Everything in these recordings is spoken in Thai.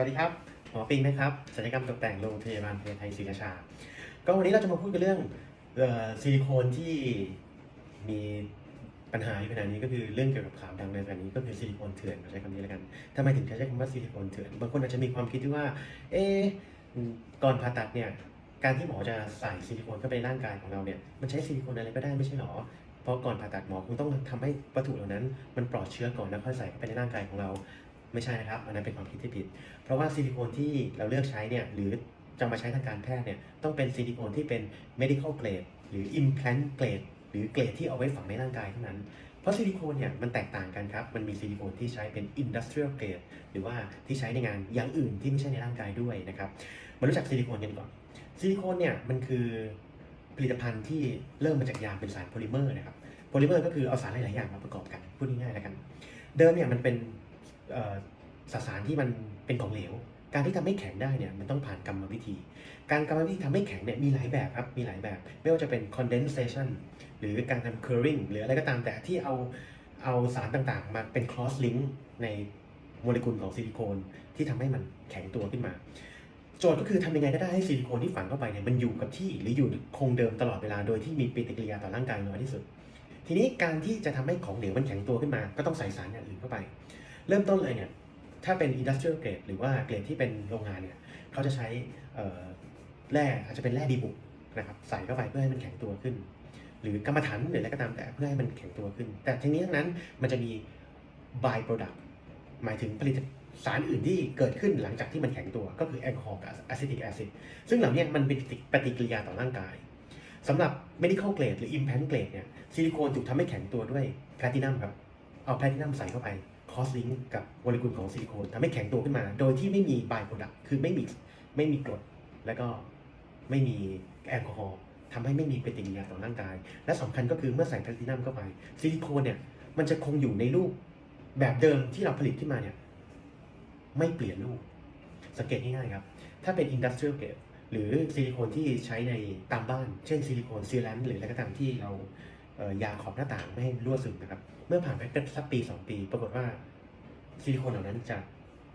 วัสดีครับหมอปิงนะครับศัลยกรรมตกแต่งโรงพยาบาลเพทไทยศรีราชา ก็วันนี้เราจะมาพูดกันเรื่องออซิลิโคนที่มีปัญหาอยู่ขนาดนี้ก็คือเรื่องเกี่ยวกับข่าวดังในขณะนี้ก็คือซิลิโคนเถื่อนใช้คำนี้แล้วกันทำไมถึงใช้คำว่าซิลิโคนเถื่อนบางคนอาจจะมีความคิดที่ว่า เอ๊ก่อนผ่าตัดเนี่ยการที่หมอจะใส่ซิลิโคนเข้าไปในร่างกายของเราเนี่ยมันใช้ซิลิโคนอะไรก็ได้ไม่ใช่หรอเพราะก่อนผ่าตัดหมอคงต้องทำให้วัตถุเหล่านั้น มันปลอดเชื้อก่อนแล้วค่อยใส่เข้าไปในร่างกายของเรา ไม่ใช่นะครับอันนั้นเป็นความคิดที่ผิด เพราะว่าซิลิโคนที่เราเลือกใช้เนี่ยหรือจะมาใช้ทางการแพทย์เนี่ยต้องเป็นซิลิโคนที่เป็น medical grade หรือ implant grade หรือเกรดที่เอาไว้ฝังในร่างกายเท่านั้น เพราะซิลิโคนเนี่ยมันแตกต่างกันครับ มันมีซิลิโคนที่ใช้เป็น industrial grade หรือว่าที่ใช้ในงานอย่างอื่นที่ไม่ใช่ในร่างกายด้วยนะครับ มารู้จักซิลิโคนกันก่อน ซิลิโคนเนี่ยมันคือผลิตภัณฑ์ที่เริ่มมาจากยางเป็นสารโพลิเมอร์นะครับ โพลิเมอร์ก็คือเอาสารหลาย ๆ อย่างมาประกอบกัน พูดง่ายๆแล้วกัน เดิมเนี่ยมันเป็น สสารที่มันเป็นของเหลว การที่ทำให้แข็งได้เนี่ยมันต้องผ่านกรรมวิธี การกรรมวิธีทำให้แข็งเนี่ยมีหลายแบบครับ มีหลายแบบ ไม่ว่าจะเป็น condensation หรือการทำ curing หรืออะไรก็ตามแต่ที่เอาเอาสารต่างๆ มาเป็น cross link ในโมเลกุลของซิลิโคนที่ทำให้มันแข็งตัวขึ้นมา โจทย์ก็คือทำยังไงก็ได้ให้ซิลิโคนที่ฝังเข้าไปเนี่ยมันอยู่กับที่หรืออยู่คงเดิมตลอดเวลาโดยที่มีปฏิกิริยาต่อร่างกายน้อยที่สุด ทีนี้การที่จะทำให้ของเหลวมันแข็งตัวขึ้นมา ก็ต้องใส่สารอย่างอื่นเข้าไป เริ่มต้นเลยเนี่ยถ้าเป็น industrial grade หรือว่าเกรดที่เป็นโรงงานเนี่ยเขาจะใช้แร่อาจจะเป็นแร่ดีบุกนะครับใส่เข้าไปเพื่อให้มันแข็งตัวขึ้น หรือกรรมฐานหรืออะไรก็ตามแต่เพื่อให้มันแข็งตัวขึ้น แต่ทั้งนี้ทั้งนั้นมันจะมี by product หมายถึงผลิตสารอื่นที่เกิดขึ้นหลังจากที่มันแข็งตัวก็คือแอลกอฮอล์กับอะซิติกแอซิดซึ่งเหล่านี้มันเป็นปฏิกิริยาต่อร่างกายสำหรับ medical grade หรือ implant grade เนี่ยซิลิโคนถูกทำให้แข็งตัวด้วยแพลตินัมครับเอาแพลตินัมใส่เข้าไป อสลิงกับโมเลกุลของซิลิโคนทำให้แข็งตัวขึ้นมา โดยที่ไม่มีบายโปรดักต์คือไม่มีไม่มีกรด แล้วก็ไม่มีแอลกอฮอล์ทำให้ไม่มีปฏิกิริยาต่อร่างกาย และสำคัญก็คือเมื่อใส่แพลตินัมเข้าไปซิลิโคนเนี่ยมันจะคงอยู่ในรูปแบบเดิมที่เราผลิตขึ้นมาเนี่ยไม่เปลี่ยนรูป สังเกตง่ายๆครับ ถ้าเป็น industrial grade หรือซิลิโคนที่ใช้ในตามบ้าน เช่นซิลิโคนซีแลนหรืออะไรก็ตามที่เรา ยาขอบหน้าต่างไม่ให้รั่วซึมนะครับ เมื่อผ่านไปสักปี 2 ปี ปรากฏว่าซิลิโคนเหล่านั้นจะ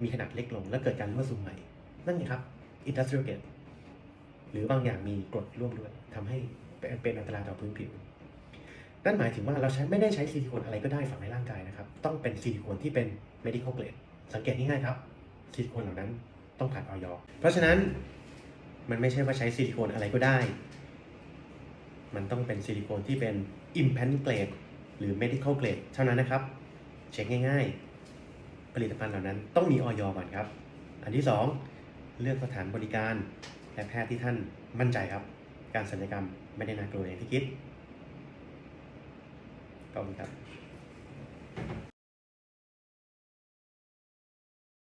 มีขนาดเล็กลง และเกิดการรั่วซึมใหม่ นั่นไงครับ industrial grade หรือบางอย่างมีกรดร่วมด้วยทำให้เป็นเป็นอันตรายต่อพื้นผิว นั่นหมายถึงว่าเราใช้ไม่ได้ใช้ซิลิโคนอะไรก็ได้ฝังในร่างกายนะครับ ต้องเป็นซิลิโคนที่เป็น medical grade สังเกตง่ายๆครับซิลิโคนเหล่านั้นต้องผ่านออยเพราะฉะนั้นมันไม่ใช่ว่าใช้ซิลิโคนอะไรก็ได้ มันต้องเป็นซิลิโคนที่เป็น implant grade หรือ medical grade เท่านั้นนะครับ เช็คง่ายๆ ผลิตภัณฑ์เหล่านั้นต้องมีออยก่อนครับ อันที่ 2 เลือกสถานบริการ และแพทย์ที่ท่านมั่นใจครับ การศัลยกรรมไม่ได้น่ากลัวอย่างที่คิดขอบคุณครับ